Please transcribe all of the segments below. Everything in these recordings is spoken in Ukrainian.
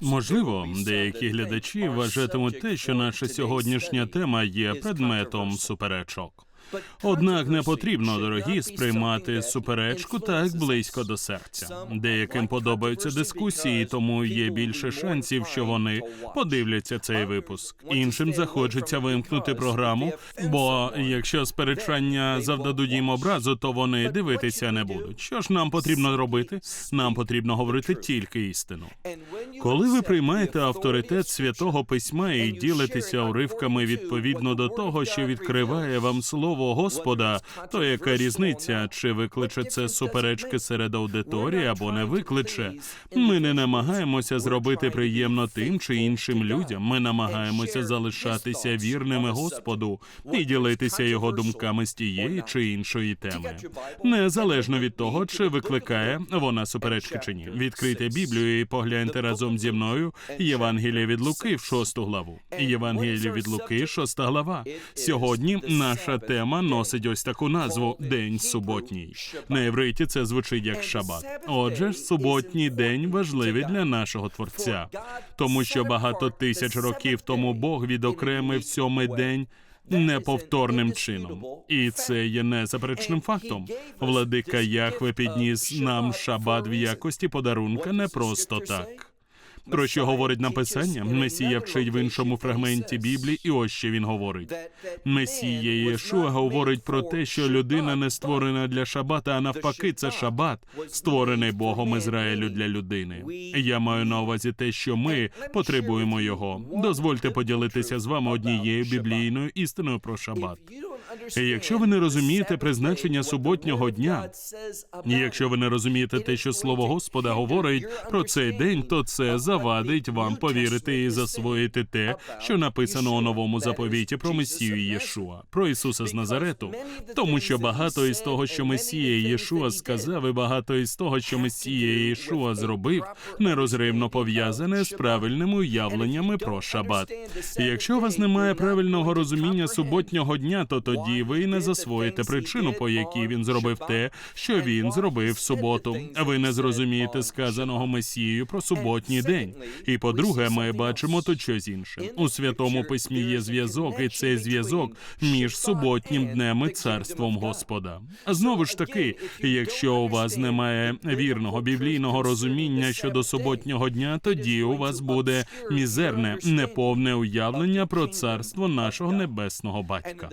Можливо, деякі глядачі вважатимуть те, що наша сьогоднішня тема є предметом суперечок. Однак не потрібно, дорогі, сприймати суперечку так близько до серця. Деяким подобаються дискусії, тому є більше шансів, що вони подивляться цей випуск. Іншим захочеться вимкнути програму, бо якщо сперечання завдадуть їм образу, то вони дивитися не будуть. Що ж нам потрібно робити? Нам потрібно говорити тільки істину. Коли ви приймаєте авторитет святого письма і ділитеся уривками відповідно до того, що відкриває вам слово Господа, то яка різниця, чи викличе це суперечки серед аудиторії або не викличе? Ми не намагаємося зробити приємно тим чи іншим людям. Ми намагаємося залишатися вірними Господу і ділитися його думками з тієї чи іншої теми, незалежно від того, чи викликає вона суперечки чи ні. Відкрийте Біблію і погляньте разом зі мною Євангеліє від Луки в шосту главу. Євангеліє від Луки, шоста глава. Сьогодні наша тема носить ось таку назву День суботній. На євриті це звучить як шабат. Отже, суботній день важливий для нашого творця, тому що багато тисяч років тому Бог відокремив сьомий день. Неповторним чином, і це є незаперечним фактом. Владика Яхве підніс нам шабат в якості подарунка не просто так. Про що говорить написання? Месія вчить в іншому фрагменті Біблії, і ось що він говорить. Месія Єшуа говорить про те, що людина не створена для шабата, а навпаки, це шабат, створений Богом Ізраїлю для людини. Я маю на увазі те, що ми потребуємо його. Дозвольте поділитися з вами однією біблійною істиною про шабат. І Якщо ви не розумієте призначення суботнього дня, якщо ви не розумієте те, що слово Господа говорить про цей день, то це завадить вам повірити і засвоїти те, що написано у новому заповіті про Месію Єшуа, про Ісуса з Назарету, тому що багато із того, що Месія Єшуа сказав, і багато із того, що Месія Єшуа зробив, нерозривно пов'язане з правильними уявленнями про шабат. Якщо у вас немає правильного розуміння суботнього дня, то тоді ви не засвоїте причину, по якій він зробив те, що він зробив в суботу. Ви не зрозумієте сказаного Месією про суботній день. І по-друге, ми бачимо тут щось інше. У святому письмі є зв'язок, і цей зв'язок між суботнім днем і царством Господа. Знову ж таки, якщо у вас немає вірного біблійного розуміння щодо суботнього дня, тоді у вас буде мізерне, неповне уявлення про царство нашого небесного батька.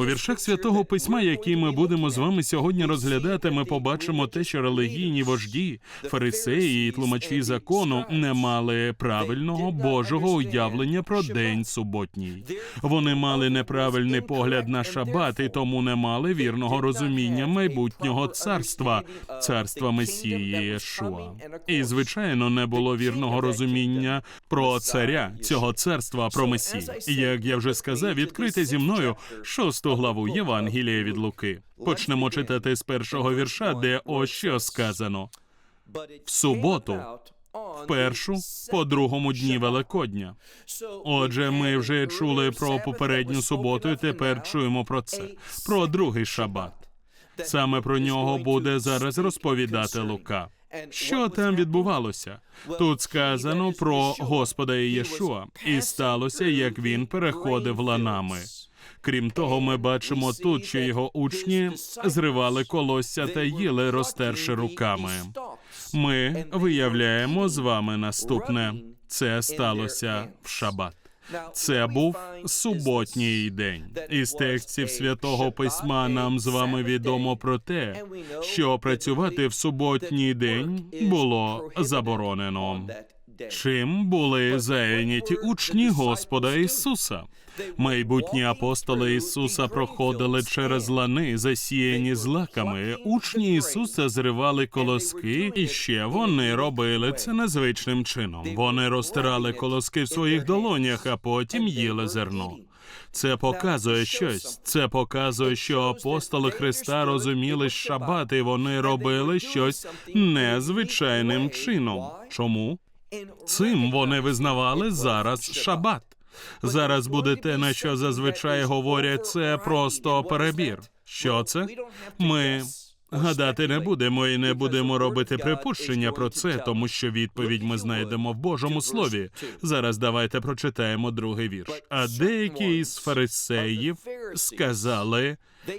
У віршах святого письма, які ми будемо з вами сьогодні розглядати, ми побачимо те, що релігійні вожді, фарисеї і тлумачі закону не мали правильного божого уявлення про день суботній. Вони мали неправильний погляд на шабат і тому не мали вірного розуміння майбутнього царства, царства Месії Єшуа. І звичайно, не було вірного розуміння про царя цього царства, про Месію. Як я вже сказав, відкрите зі мною шосту главу Євангелія від Луки. Почнемо читати з першого вірша, де ось що сказано в суботу, в першу по другому дні Великодня. Отже, ми вже чули про попередню суботу, і тепер чуємо про це, про другий шабат. Саме про нього буде зараз розповідати Лука. Що там відбувалося? Тут сказано про Господа Єшуа, і сталося, як він переходив ланами. Крім того, ми бачимо тут, що його учні зривали колосся та їли, розтерши руками. Ми виявляємо з вами наступне: це сталося в шабат. Це був суботній день. Із текстів святого письма нам з вами відомо про те, що працювати в суботній день було заборонено. Чим були зайняті учні Господа Ісуса? Майбутні апостоли Ісуса проходили через лани, засіяні злаками. Учні Ісуса зривали колоски, і ще вони робили це незвичним чином. Вони розтирали колоски в своїх долонях, а потім їли зерно. Це показує щось. Це показує, що апостоли Христа розуміли шабат, і вони робили щось незвичайним чином. Чому? Цим вони визнавали зараз шабат. Зараз буде те, на що зазвичай говорять, це просто перебір. Що це? Ми гадати не будемо і не будемо робити припущення про це, тому що відповідь ми знайдемо в Божому слові. Зараз давайте прочитаємо другий вірш. А деякі із фарисеїв сказали,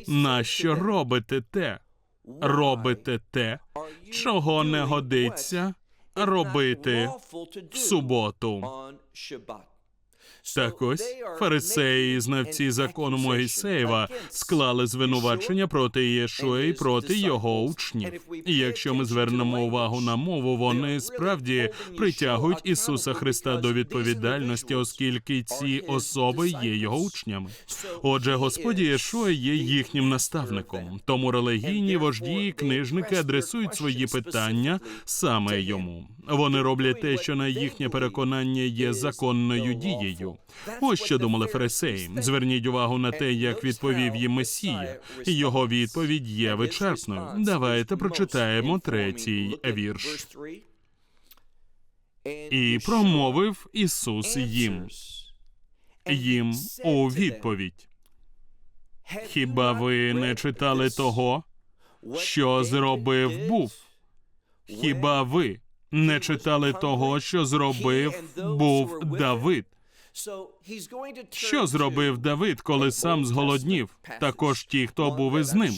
нащо робите те? Робите те, чого не годиться робити в суботу. Так ось фарисеї, і знавці закону Моїсеєва, склали звинувачення проти Єшуа і проти його учнів. І якщо ми звернемо увагу на мову, вони справді притягують Ісуса Христа до відповідальності, оскільки ці особи є його учнями. Отже, Господь Єшуа є їхнім наставником. Тому релігійні вожді і книжники адресують свої питання саме йому. Вони роблять те, що на їхнє переконання є законною дією. Ось що думали фарисеї. Зверніть увагу на те, як відповів їм Месія. Його відповідь є вичерпною. Давайте прочитаємо третій вірш. І промовив Ісус їм, їм у відповідь. Хіба ви не читали того, що зробив був? Хіба ви не читали того, що зробив був Давид? So Що зробив Давид, коли сам зголоднів? Також ті, хто був із ним.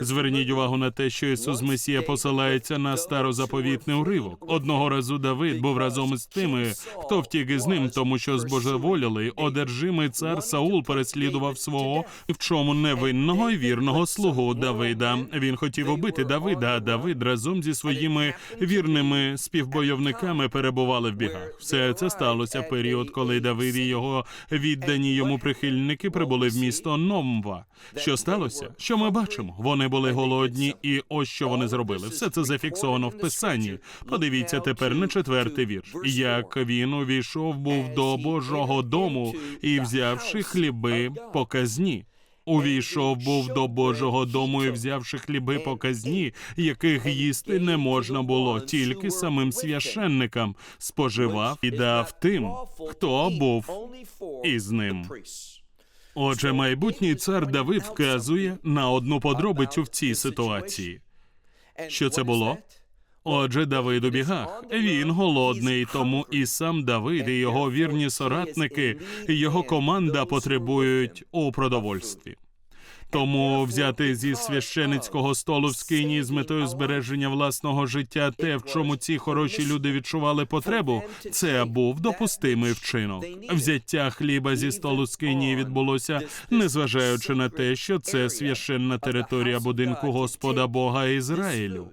Зверніть увагу на те, що Ісус Месія посилається на старозаповітний уривок. Одного разу Давид був разом із тими, хто втік із ним, тому що збожеволіли. Одержимий цар Саул переслідував свого в чому невинного і вірного слугу Давида. Він хотів убити Давида, а Давид разом зі своїми вірними співбойовниками перебували в бігах. Все це сталося в період, коли Давид і його віддані йому прихильники прибули в місто Номва. Що сталося? Що ми бачимо? Вони були голодні, і ось що вони зробили. Все це зафіксовано в писанні. Подивіться тепер на четвертий вірш. Як він увійшов був до Божого дому і взявши хліби показні. Увійшов був до Божого дому і взявши хліби показні, яких їсти не можна було, тільки самим священникам споживав і дав тим, хто був із ним. Отже, майбутній цар Давид вказує на одну подробицю в цій ситуації. Що це було? Отже, Давид у бігах. Він голодний, тому і сам Давид, і його вірні соратники, і його команда потребують у продовольстві. Тому взяти зі священицького столу в скині з метою збереження власного життя те, в чому ці хороші люди відчували потребу, це був допустимий вчинок. Взяття хліба зі столу скині відбулося, незважаючи на те, що це священна територія будинку Господа Бога Ізраїлю.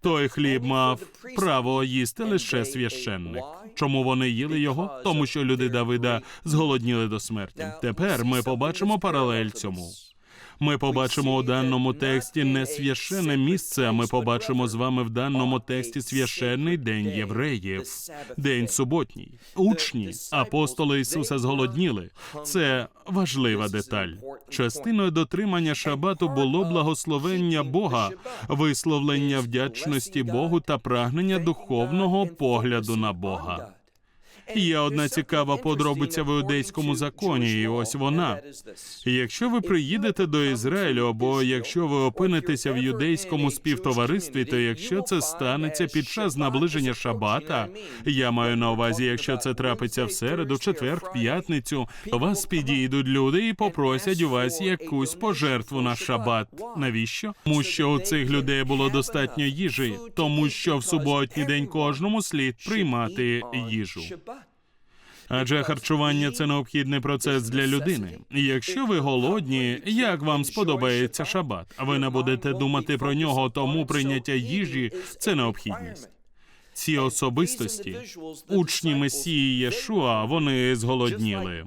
Той хліб мав право їсти лише священник. Чому вони їли його? Тому що люди Давида зголодніли до смерті. Тепер ми побачимо паралель цьому. Ми побачимо у даному тексті не священне місце, а ми побачимо з вами в даному тексті священний день євреїв, день суботній. Учні, апостоли Ісуса зголодніли. Це важлива деталь. Частиною дотримання шабату було благословення Бога, висловлення вдячності Богу та прагнення духовного погляду на Бога. Є одна цікава подробиця в іудейському законі, і ось вона. Якщо ви приїдете до Ізраїлю, або якщо ви опинитеся в юдейському співтоваристві, то якщо це станеться під час наближення шабата, я маю на увазі, якщо це трапиться в середу, четвер, п'ятницю, то вас підійдуть люди і попросять у вас якусь пожертву на шабат. Навіщо? Тому що у цих людей було достатньо їжі, тому що в суботній день кожному слід приймати їжу. Адже харчування це необхідний процес для людини. І Якщо ви голодні, як вам сподобається шабат, ви не будете думати про нього, тому прийняття їжі це необхідність. Ці особистості, учні Месії Єшуа, вони зголодніли.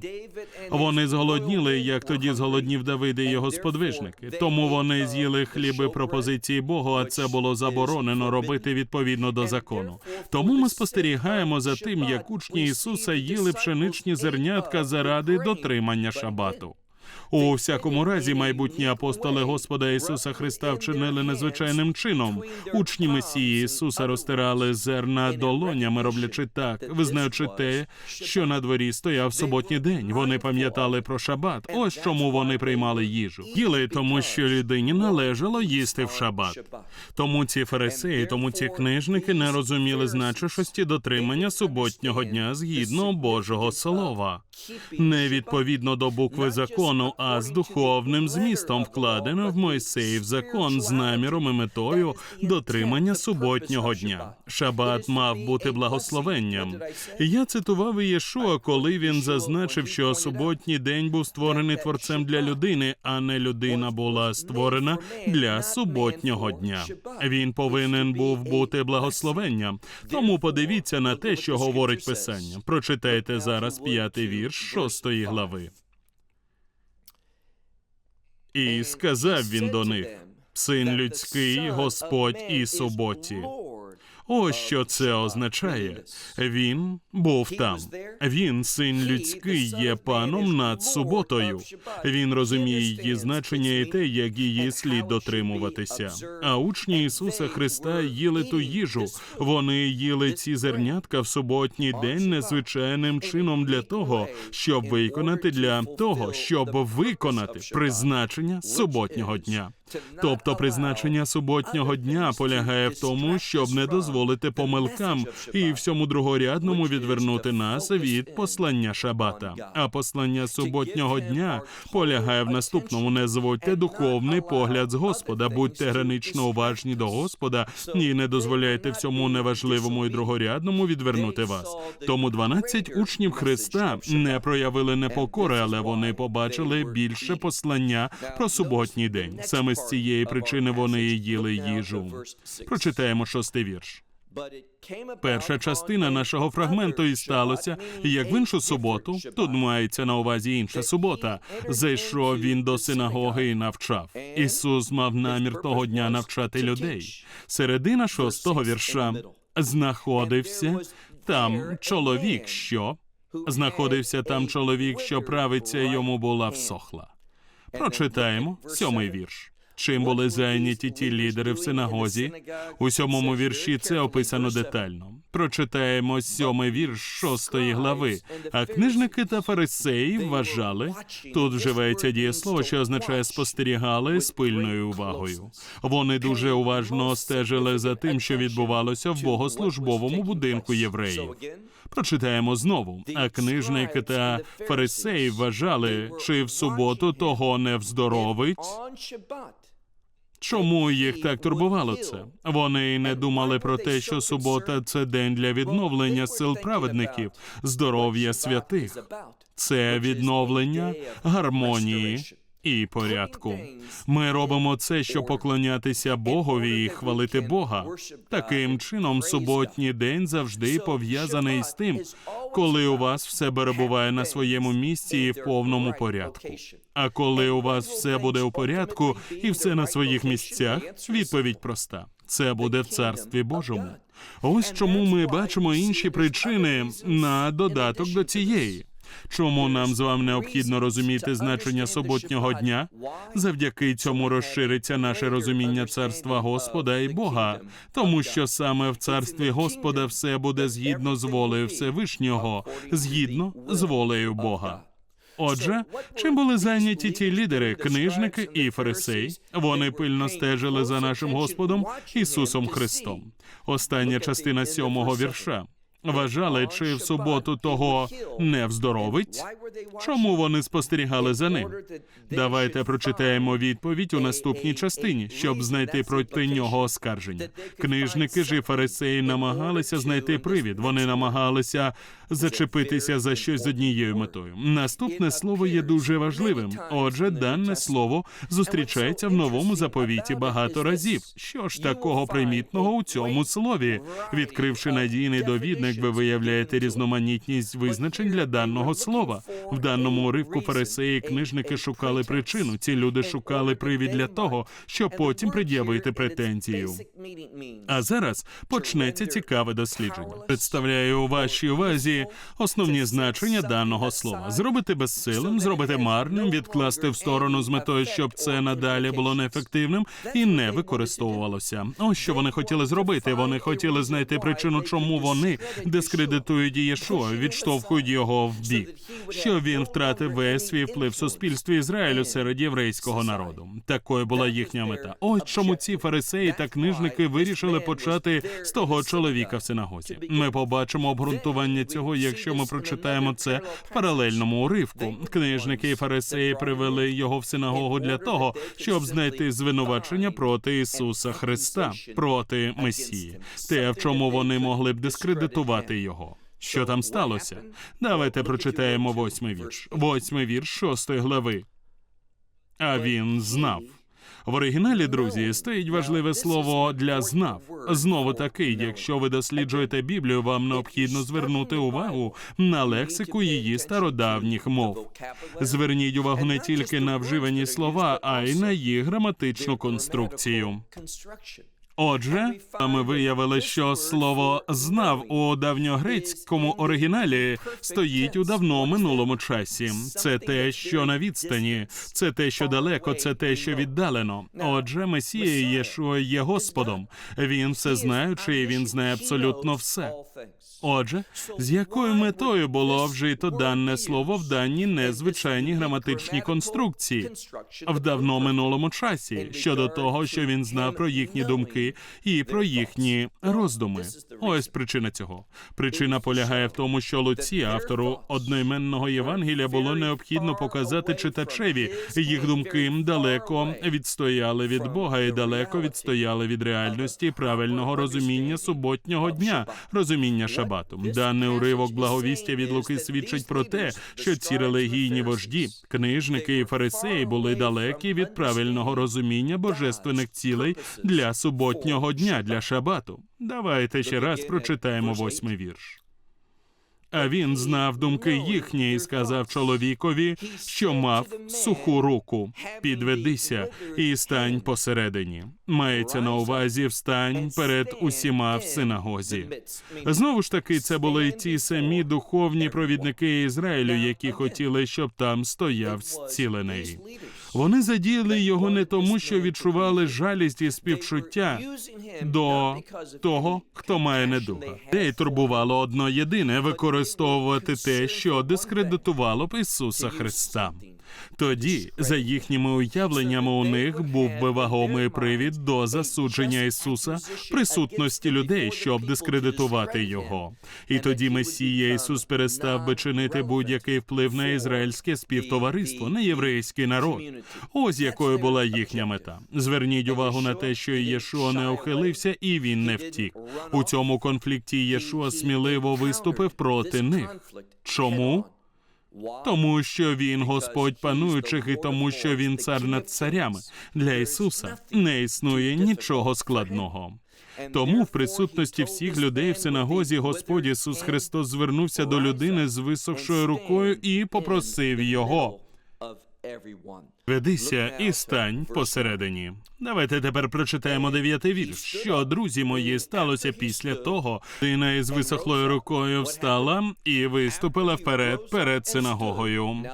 Вони зголодніли, як тоді зголоднів Давид і його сподвижники. Тому вони з'їли хліби пропозиції Богу, а це було заборонено робити відповідно до закону. Тому ми спостерігаємо за тим, як учні Ісуса їли пшеничні зернятка заради дотримання шабату. У всякому разі, майбутні апостоли Господа Ісуса Христа вчинили незвичайним чином. Учні Месії Ісуса розтирали зерна долонями, роблячи так, визнаючи те, що на дворі стояв суботній день. Вони пам'ятали про шабат. Ось чому вони приймали їжу. Їли тому, що людині належало їсти в шабат. Тому ці фарисеї, тому ці книжники не розуміли значущості дотримання суботнього дня згідно Божого слова. Не відповідно до букви закону, а з духовним змістом вкладено в Мойсеїв закон з наміром і метою дотримання суботнього дня. Шабат мав бути благословенням. Я цитував Єшуа, коли він зазначив, що суботній день був створений творцем для людини, а не людина була створена для суботнього дня. Він повинен був бути благословенням. Тому подивіться на те, що говорить писання. Прочитайте зараз п'ятий вірш шостої глави. І сказав він до них: Син людський, Господь і суботі. Ось що це означає. Він був там. Він, син людський, є паном над суботою. Він розуміє її значення і те, як її слід дотримуватися. А учні Ісуса Христа їли ту їжу. Вони їли ці зернятка в суботній день незвичайним чином для того, щоб виконати для того, щоб виконати призначення суботнього дня. Тобто призначення суботнього дня полягає в тому, щоб не дозволити помилкам і всьому другорядному відвернути нас від послання шабата. А послання суботнього дня полягає в наступному: не зводьте духовний погляд з Господа, будьте гранично уважні до Господа і не дозволяйте всьому неважливому і другорядному відвернути вас. Тому 12 учнів Христа не проявили непокори, але вони побачили більше послання про суботній день. Саме з цієї причини вони і їли їжу. Прочитаємо шостий вірш. Перша частина нашого фрагменту і сталося, як в іншу суботу, тут мається на увазі інша субота. Зайшов він до синагоги і навчав. Ісус мав намір того дня навчати людей. Середина шостого вірша знаходився там чоловік, що знаходився там чоловік, що правиця йому була всохла. Прочитаємо сьомий вірш. Чим були зайняті ті лідери в синагозі? У сьомому вірші це описано детально. Прочитаємо сьомий вірш шостої глави. А книжники та фарисеї вважали тут вживається дієслово, що означає спостерігали з пильною увагою. Вони дуже уважно стежили за тим, що відбувалося в богослужбовому будинку євреїв. Прочитаємо знову. А книжники та фарисеї вважали, чи в суботу того не вздоровить. Чому їх так турбувало це? Вони не думали про те, що субота це день для відновлення сил праведників, здоров'я святих. Це відновлення гармонії і порядку. Ми робимо це, щоб поклонятися Богові і хвалити Бога. Таким чином, суботній день завжди пов'язаний з тим, коли у вас все перебуває на своєму місці і в повному порядку. А коли у вас все буде у порядку і все на своїх місцях, відповідь проста: це буде в царстві Божому. Ось чому ми бачимо інші причини на додаток до цієї. Чому нам з вами необхідно розуміти значення суботнього дня? Завдяки цьому розшириться наше розуміння царства Господа і Бога, тому що саме в царстві Господа все буде згідно з волею Всевишнього, згідно з волею Бога. Отже, чим були зайняті ті лідери, книжники і фарисеї? Вони пильно стежили за нашим Господом Ісусом Христом. Остання частина сьомого вірша. Вважали, чи в суботу того не вздоровить? Чому вони спостерігали за ним? Давайте прочитаємо відповідь у наступній частині, щоб знайти проти нього оскарження. Книжники ж і фарисеї намагалися знайти привід. Вони намагалися зачепитися за щось з однією метою. Наступне слово є дуже важливим. Отже, дане слово зустрічається в новому заповіті багато разів. Що ж такого примітного у цьому слові? Відкривши надійний довідник, ви виявляєте різноманітність визначень для даного слова. В даному уривку фарисеї і книжники шукали причину. Ці люди шукали привід для того, щоб потім пред'явити претензію. А зараз почнеться цікаве дослідження. Представляю у вашій увазі основні значення даного слова: зробити безсилим, зробити марним, відкласти в сторону з метою, щоб це надалі було неефективним і не використовувалося. Ось що вони хотіли зробити. Вони хотіли знайти причину, чому вони дискредитують Єшуа, відштовхують його в бік, що він втратив весь свій вплив в суспільстві Ізраїлю серед єврейського народу. Такою була їхня мета. Ось чому ці фарисеї та книжники вирішили почати з того чоловіка в синагозі. Ми побачимо обґрунтування цього, якщо ми прочитаємо це в паралельному уривку. Книжники і фарисеї привели його в синагогу для того, щоб знайти звинувачення проти Ісуса Христа, проти Месії, те, в чому вони могли б дискредитувати його. Що там сталося? Давайте прочитаємо восьмий вірш. Восьмий вірш шостої глави. А він знав. В оригіналі, друзі, стоїть важливе слово для знав. Знову таки, якщо ви досліджуєте Біблію, вам необхідно звернути увагу на лексику її стародавніх мов. Зверніть увагу не тільки на вживані слова, а й на їх граматичну конструкцію. Отже, ми виявили, що слово знав у давньогрецькому оригіналі стоїть у давно минулому часі. Це те, що на відстані, це те, що далеко, це те, що віддалено. Отже, Месія Єшуа є Господом. Він все знаючий, він знає абсолютно все. Отже, з якою метою було вжито дане слово в даній незвичайній граматичній конструкції в давно минулому часі щодо того, що він знав про їхні думки і про їхні роздуми. Ось причина цього. Причина полягає в тому, що Луці, автору одноіменного Євангелія, було необхідно показати читачеві їх думки далеко відстояли від Бога і далеко відстояли від реальності правильного розуміння суботнього дня, розуміння шабату. Даний уривок благовістя від Луки свідчить про те, що ці релігійні вожді, книжники і фарисеї були далекі від правильного розуміння божественних цілей для суботнього дня, для шабату. Давайте ще раз прочитаємо восьмий вірш. А він знав думки їхні і сказав чоловікові, що мав суху руку. Підведися і стань посередині. Мається на увазі встань перед усіма в синагозі. Знову ж таки, це були ті самі духовні провідники Ізраїлю, які хотіли, щоб там стояв зцілений. Вони задіяли його не тому, що відчували жалість і співчуття до того, хто має недуга. Де турбувало одно єдине використовувати те, що дискредитувало б Ісуса Христа. Тоді, за їхніми уявленнями, у них був би вагомий привід до засудження Ісуса присутності людей, щоб дискредитувати його. І тоді Месія Ісус перестав би чинити будь-який вплив на ізраїльське співтовариство, на єврейський народ. Ось якою була їхня мета. Зверніть увагу на те, що Єшуа не ухилився і він не втік. У цьому конфлікті Єшуа сміливо виступив проти них. Чому? Тому що він Господь пануючих, і тому, що він цар над царями. Для Ісуса не існує нічого складного. Тому в присутності всіх людей в синагозі Господь Ісус Христос звернувся до людини з висохшою рукою і попросив його. Ведися і стань посередині. Давайте тепер прочитаємо дев'ятий вірш. Що, друзі мої, сталося після того, Дина із висохлою рукою встала і виступила вперед перед синагогою.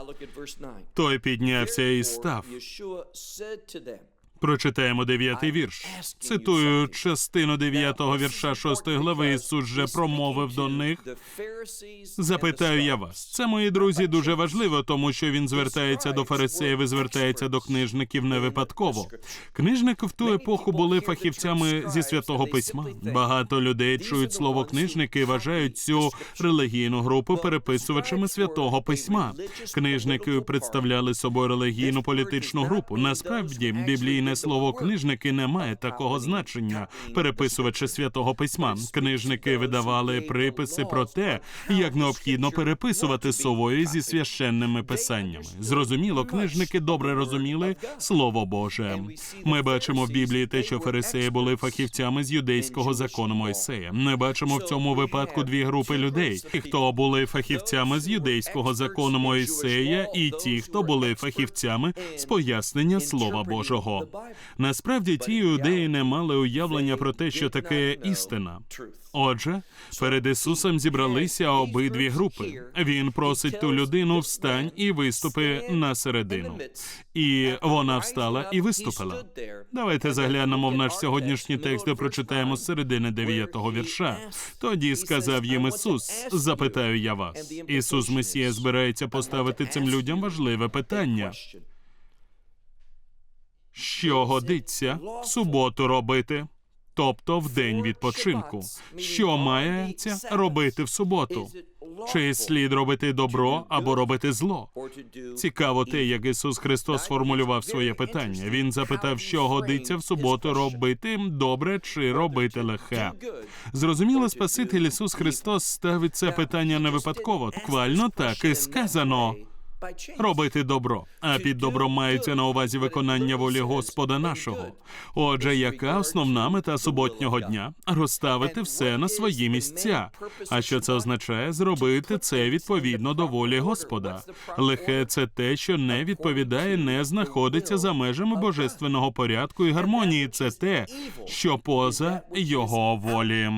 Той піднявся і став. Прочитаємо дев'ятий вірш. Цитую частину дев'ятого вірша шостої глави. Ісус же промовив до них. Запитаю я вас. Це, мої друзі, дуже важливо, тому що він звертається до фарисеїв і звертається до книжників не випадково. Книжники в ту епоху були фахівцями зі святого письма. Багато людей чують слово книжники і вважають цю релігійну групу переписувачами святого письма. Книжники представляли собою релігійну політичну групу. Насправді, біблійне слово книжники не має такого значення. Переписувачі святого письма. Книжники видавали приписи про те, як необхідно переписувати совою зі священними писаннями. Зрозуміло, книжники добре розуміли слово Боже. Ми бачимо в Біблії те, що фарисеї були фахівцями з юдейського закону Мойсея. Ми бачимо в цьому випадку дві групи людей: ті, хто були фахівцями з юдейського закону Мойсея, і ті, хто були фахівцями з пояснення Слова Божого. Насправді ті іудеї не мали уявлення про те, що таке істина. Отже, перед Ісусом зібралися обидві групи. Він просить ту людину встань і виступи на середину. І вона встала і виступила. Давайте заглянемо в наш сьогоднішній текст, де прочитаємо з середини дев'ятого вірша. Тоді сказав їм Ісус: запитаю я вас. Ісус Месія збирається поставити цим людям важливе питання. Що годиться в суботу робити? Тобто в день відпочинку. Що мається робити в суботу? Чи слід робити добро або робити зло? Цікаво те, як Ісус Христос сформулював своє питання. Він запитав, що годиться в суботу робити добре чи робити лихе. Зрозуміло, Спаситель Ісус Христос ставить це питання не випадково. Буквально так і сказано. Робити добро, а під добром мається на увазі виконання волі Господа нашого. Отже, яка основна мета суботнього дня? Розставити все на свої місця. А що це означає? Зробити це відповідно до волі Господа. Лихе це те, що не відповідає, не знаходиться за межами божественного порядку і гармонії. Це те, що поза його волі.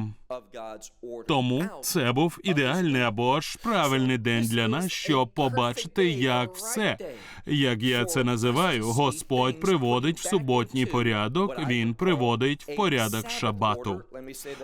Тому це був ідеальний або ж правильний день для нас, щоб побачити, як все, як я це називаю, Господь приводить в суботній порядок. Він приводить в порядок шабату.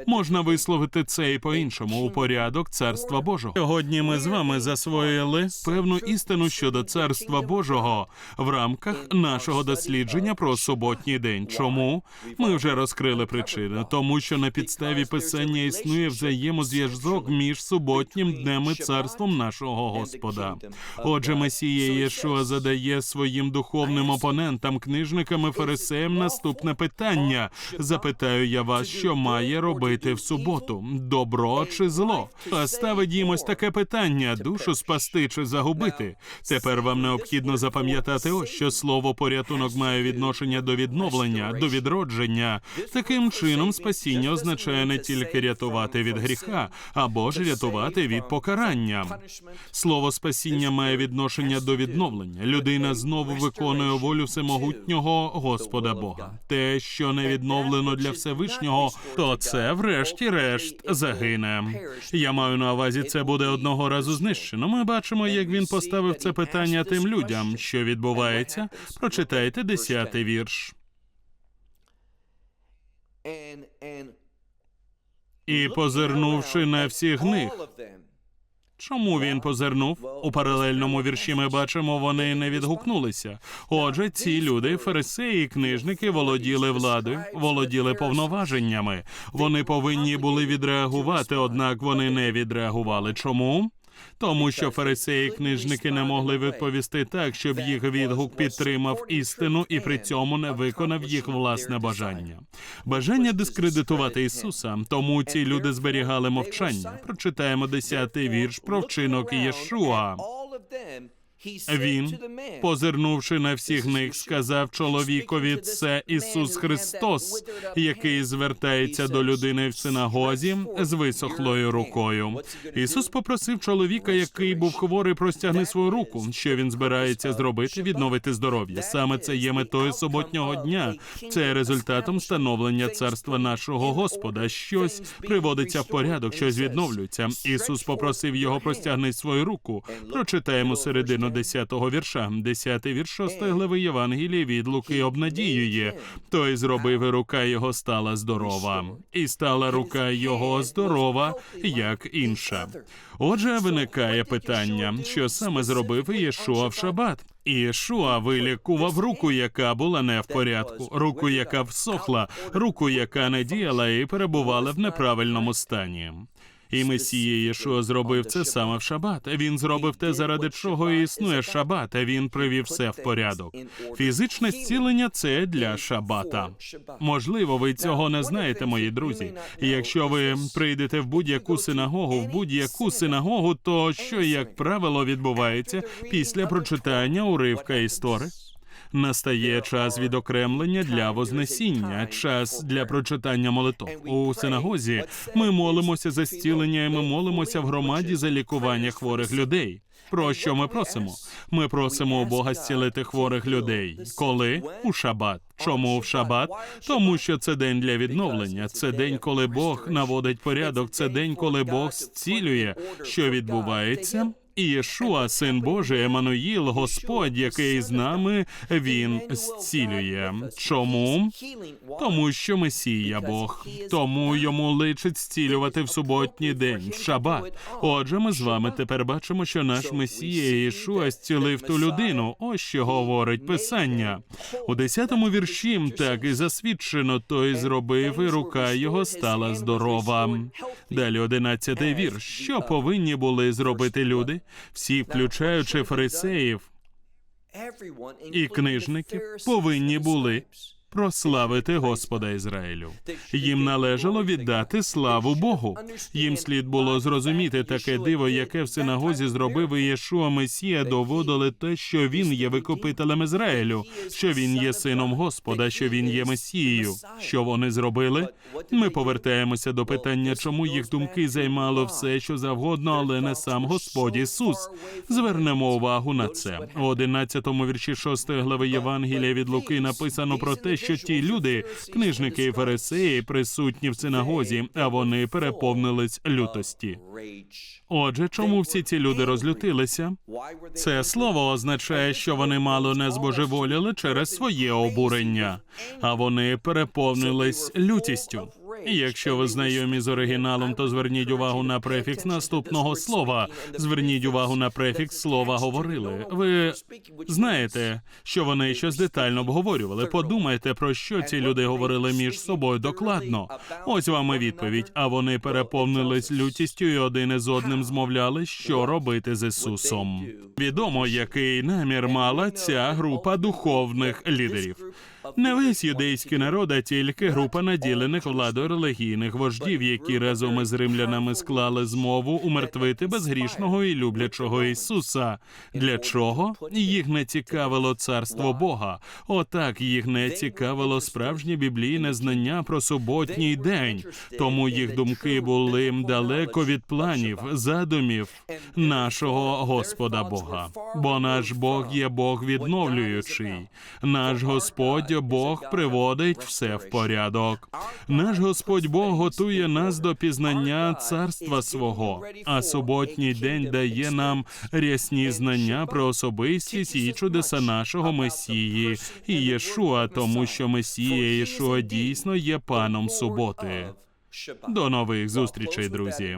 Можна висловити це і по-іншому у порядок царства Божого. Сьогодні ми з вами засвоїли певну істину щодо царства Божого в рамках нашого дослідження про суботній день. Чому ми вже розкрили причини? Тому що на підставі писання існує взаємозв'язок між суботнім днем і царством нашого Господа. Отже, Месія Єшуа задає своїм духовним опонентам, книжникам і фарисеям наступне питання. Запитаю я вас, що має робити в суботу: добро чи зло? А ставить їм ось таке питання: душу спасти чи загубити. Тепер вам необхідно запам'ятати, ось що слово порятунок має відношення до відновлення, до відродження. Таким чином, спасіння означає не тільки рятувати від гріха, або ж рятувати від покарання. Слово спасіння має відношення до відновлення. Людина знову виконує волю всемогутнього Господа Бога. Те, що не відновлено для Всевишнього, то це, врешті-решт, загине. Я маю на увазі, це буде одного разу знищено. Ми бачимо, як він поставив це питання тим людям, що відбувається. Прочитайте десятий вірш. І позирнувши на всіх них, Чому він позирнув? У паралельному вірші ми бачимо, вони не відгукнулися. Отже, ці люди, фарисеї, книжники, володіли владою, володіли повноваженнями. Вони повинні були відреагувати, однак вони не відреагували. Чому? Тому що фарисеї і книжники не могли відповісти так, щоб їх відгук підтримав істину і при цьому не виконав їх власне бажання. Бажання дискредитувати Ісуса. Тому ці люди зберігали мовчання. Прочитаємо десятий вірш про вчинок Єшуа. Він, позирнувши на всіх них, сказав чоловікові, це Ісус Христос, який звертається до людини в синагозі з висохлою рукою. Ісус попросив чоловіка, який був хворий, простягни свою руку. Що він збирається зробити? Відновити здоров'я. Саме це є метою суботнього дня. Це результатом становлення царства нашого Господа. Щось приводиться в порядок, щось відновлюється. Ісус попросив його простягни свою руку. Прочитаємо середину 10-го вірша. 10-й вірш 6 глави Євангелії від Луки обнадіює. Той зробив, і рука його стала здорова. І стала рука його здорова, як інша. Отже, виникає питання, що саме зробив Єшуа в шабат. І Єшуа вилікував руку, яка була не в порядку, руку, яка всохла, руку, яка не діяла і перебувала в неправильному стані. І Месія Єшуа зробив це саме в шабат. Він зробив те, заради чого існує шабат. Він привів все в порядок. Фізичне зцілення це для шабата. Можливо, ви цього не знаєте, мої друзі. Якщо ви прийдете в будь-яку синагогу, в будь-яку синагогу, то що, як правило, відбувається після прочитання уривка істори? Настає час відокремлення для вознесіння, час для прочитання молитов. У синагозі ми молимося за зцілення, і ми молимося в громаді за лікування хворих людей. Про що ми просимо? Ми просимо у Бога зцілити хворих людей. Коли? У шабат. Чому в шабат? Тому що це день для відновлення. Це день, коли Бог наводить порядок. Це день, коли Бог зцілює. Що відбувається? І Єшуа, син Божий, Еммануїл, Господь, який з нами, він зцілює. Чому? Тому що Месія Бог, тому йому личить зцілювати в суботній день, шабат. Отже, ми з вами тепер бачимо, що наш Месія Єшуа зцілив ту людину. Ось що говорить Писання. У 10-му вірші так і засвідчено, той зробив, і рука його стала здорова. Далі 11-й вірш. Що повинні були зробити люди? Всі, включаючи фарисеїв і книжників, повинні були прославити Господа Ізраїлю. Їм належало віддати славу Богу. Їм слід було зрозуміти таке диво, яке в синагозі зробив Єшуа Месія, доводили те, що він є викупителем Ізраїлю, що він є сином Господа, що він є Месією. Що вони зробили? Ми повертаємося до питання, чому їх думки займало все, що завгодно, але не сам Господь Ісус. Звернемо увагу на це. У 11-му вірші 6 глави Євангелія від Луки написано про те, що ті люди, книжники і фарисеї, присутні в синагозі, а вони переповнились лютості. Отже, чому всі ці люди розлютилися? Це слово означає, що вони мало не збожеволіли через своє обурення, а вони переповнились лютістю. Якщо ви знайомі з оригіналом, то зверніть увагу на префікс наступного слова. Зверніть увагу на префікс слова говорили. Ви знаєте, що вони щось детально обговорювали. Подумайте, про що ці люди говорили між собою докладно. Ось вам і відповідь. А вони переповнились лютістю і один із одним змовляли, що робити з Ісусом. Відомо, який намір мала ця група духовних лідерів. Не весь юдейський народ, а тільки група наділених владою релігійних вождів, які разом із римлянами склали змову умертвити безгрішного і люблячого Ісуса. Для чого? Їх не цікавило царство Бога. Отак їх не цікавило справжнє біблійне знання про суботній день. Тому їх думки були далеко від планів, задумів нашого Господа Бога. Бо наш Бог є Бог відновлюючий. Наш Господь Бог приводить все в порядок. Наш Господь Бог готує нас до пізнання царства свого, а суботній день дає нам рясні знання про особистість і чудеса нашого Месії і Єшуа, тому що Месія Єшуа дійсно є паном суботи. До нових зустрічей, друзі.